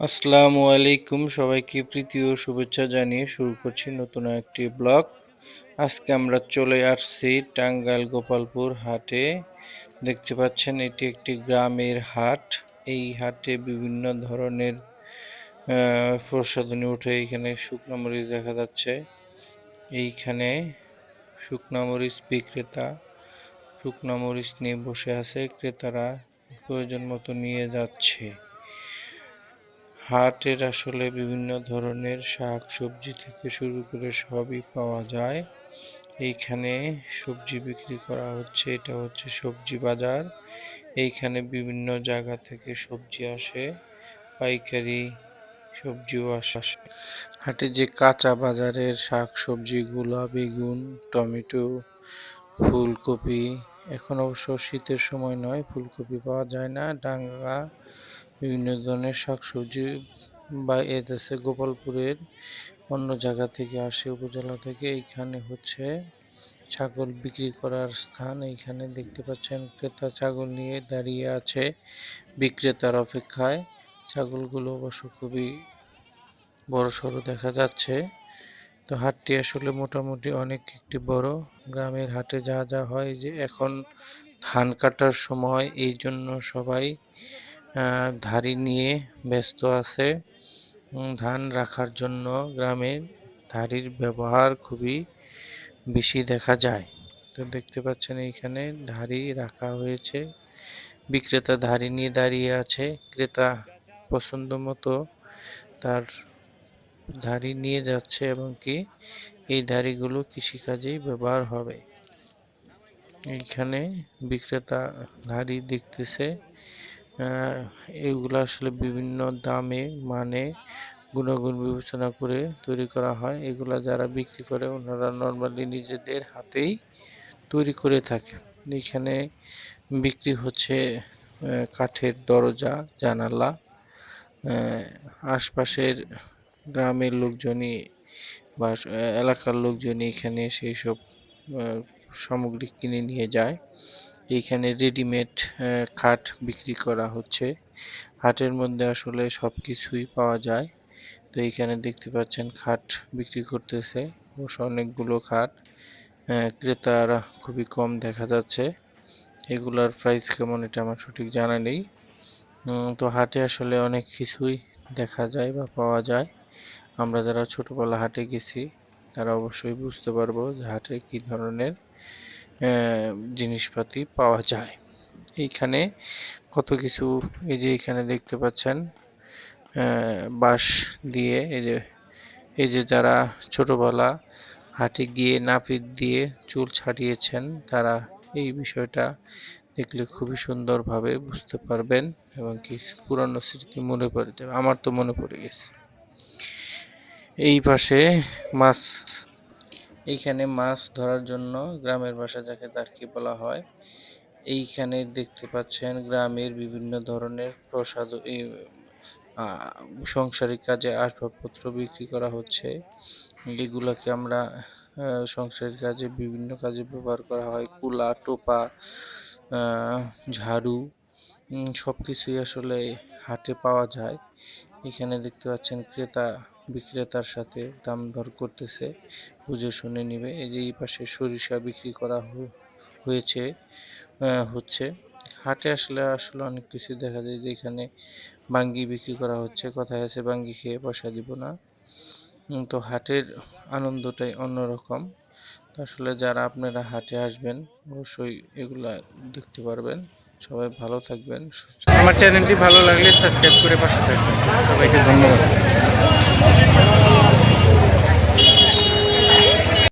আসসালামু আলাইকুম। সবাইকে প্রীতি ও শুভেচ্ছা জানিয়ে শুরু করছি নতুন একটি ব্লগ। আজকে আমরা চলে আসছি টাঙ্গাইল গোপালপুর হাটে। দেখতে পাচ্ছেন এটি একটি গ্রামের হাট। এই হাটে বিভিন্ন ধরনের আহ, প্রসাধনী উঠে। এখানে শুকনো মরিচ দেখা যাচ্ছে। এইখানে শুকনো মরিচ বিক্রেতা শুকনো মরিচ নিয়ে বসে আছে। ক্রেতারা প্রয়োজন মতো নিয়ে যাচ্ছে। হাটের আসলে বিভিন্ন ধরনের শাক সবজি থেকে শুরু করে সবই পাওয়া যায়। এইখানে সবজি বিক্রি করা হচ্ছে, এটা হচ্ছে সবজি বাজার। এইখানে বিভিন্ন জায়গা থেকে সবজি আসে, পাইকারি সবজিও আসে। হাটে যে কাঁচা বাজারের শাক সবজিগুলো বেগুন, টমেটো, ফুলকপি, এখন অবশ্য শীতের সময় নয়, ফুলকপি পাওয়া যায় না, ডাঙ্গা বিভিন্ন ধরনের শাকসবজি বা এ দেশে গোপালপুরের অন্য জায়গা থেকে আসে, উপজেলা থেকে। এইখানে হচ্ছে ছাগল বিক্রি করার স্থান। এইখানে দেখতে পাচ্ছেন ক্রেতা ছাগল নিয়ে দাঁড়িয়ে আছে বিক্রেতার অপেক্ষায়। ছাগলগুলো অবশ্য খুবই বড় সড়ো দেখা যাচ্ছে। তো হাটটি আসলে মোটামুটি অনেক একটি বড়। গ্রামের হাটে যা যা হয় যে এখন ধান কাটার সময়, এই জন্য সবাই ধাড়ি নিয়ে ব্যস্ত আছে। ধান রাখার জন্য গ্রামে ধাড়ির ব্যবহার খুবই বেশি দেখা যায়। তো দেখতে পাচ্ছেন এইখানে ধাড়ি রাখা হয়েছে। বিক্রেতা ধাড়ি নিয়ে দাঁড়িয়ে আছে। ক্রেতা পছন্দ মতো তার ধাড়ি নিয়ে যাচ্ছে এবং কি এই ধাড়িগুলো কৃষিকাজেই ব্যবহার হবে। এইখানে বিক্রেতা ধাড়ি দেখতেছে। এগুলো আসলে বিভিন্ন দামে মানে গুণাগুণ বিবেচনা করে তৈরি করা হয়। এগুলা যারা বিক্রি করে, ওনারা নর্মালি নিজেদের হাতেই তৈরি করে থাকে। এখানে বিক্রি হচ্ছে কাঠের দরজা, জানালা আশপাশের গ্রামের লোকজনই বা এলাকার লোকজনই এখানে সেই সব সামগ্রী কিনে নিয়ে যায়। এইখানে রেডিমেড খাট বিক্রি করা হচ্ছে। হাটের মধ্যে আসলে সব কিছুই পাওয়া যায়। তো এইখানে দেখতে পাচ্ছেন খাট বিক্রি করতেছে। অবশ্য অনেকগুলো খাট ক্রেতারা খুবই কম দেখা যাচ্ছে। এগুলার প্রাইস কেমন এটা আমার সঠিক জানা নেই। তো হাটে আসলে অনেক কিছুই দেখা যায় বা পাওয়া যায়। আমরা যারা ছোটবেলা হাটে গেছি, তারা অবশ্যই বুঝতে পারব যে হাটে কী ধরনের জিনিসপাতি পাওয়া যায়। এইখানে কত কিছু, এই যে এখানে দেখতে পাচ্ছেন বাঁশ দিয়ে, এই যে এই যে যারা ছোটোবেলা হাটে গিয়ে নাপিত দিয়ে চুল ছাড়িয়েছেন, তারা এই বিষয়টা দেখলে খুবই সুন্দরভাবে বুঝতে পারবেন এবং কি পুরানো স্মৃতি মনে পড়ে যাবে। আমার তো মনে পড়ে গেছে। এই পাশে মাছ এইখানে মাছ ধরার জন্য গ্রামের ভাষা যাকে দারকি বলা হয়, এইখানে দেখতে পাচ্ছেন গ্রামের বিভিন্ন ধরনের প্রসাদ সংসারিক কাজে আসবাবপত্র বিক্রি করা হচ্ছে। এগুলাকে আমরা সংসারিক কাজে বিভিন্ন কাজে ব্যবহার করা হয়। কুলা, টোপা ঝাড়ু সব কিছুই আসলে হাটে পাওয়া যায়। এখানে দেখতে পাচ্ছেন ক্রেতা বিক্রেতার সাথে দাম দর করতেছে। বুঝে শুনে নিবে। এই যে এই পাশে সরিষা বিক্রি করা হয়েছে হচ্ছে। হাটে আসলে আসলে অনেক কিছু দেখা যায় যে এখানে বাঙ্গি বিক্রি করা হচ্ছে। কথায় আছে, বাঙ্গি খেয়ে পয়সা দিব না। তো হাটের আনন্দটাই অন্যরকম। আসলে যারা আপনারা হাটে আসবেন, অবশ্যই এগুলা দেখতে পারবেন। সবাই ভালো থাকবেন আমার চ্যানেলটি ভালো লাগলে সাবস্ক্রাইব করে পাশে থাকবেন। সবাইকে ধন্যবাদ।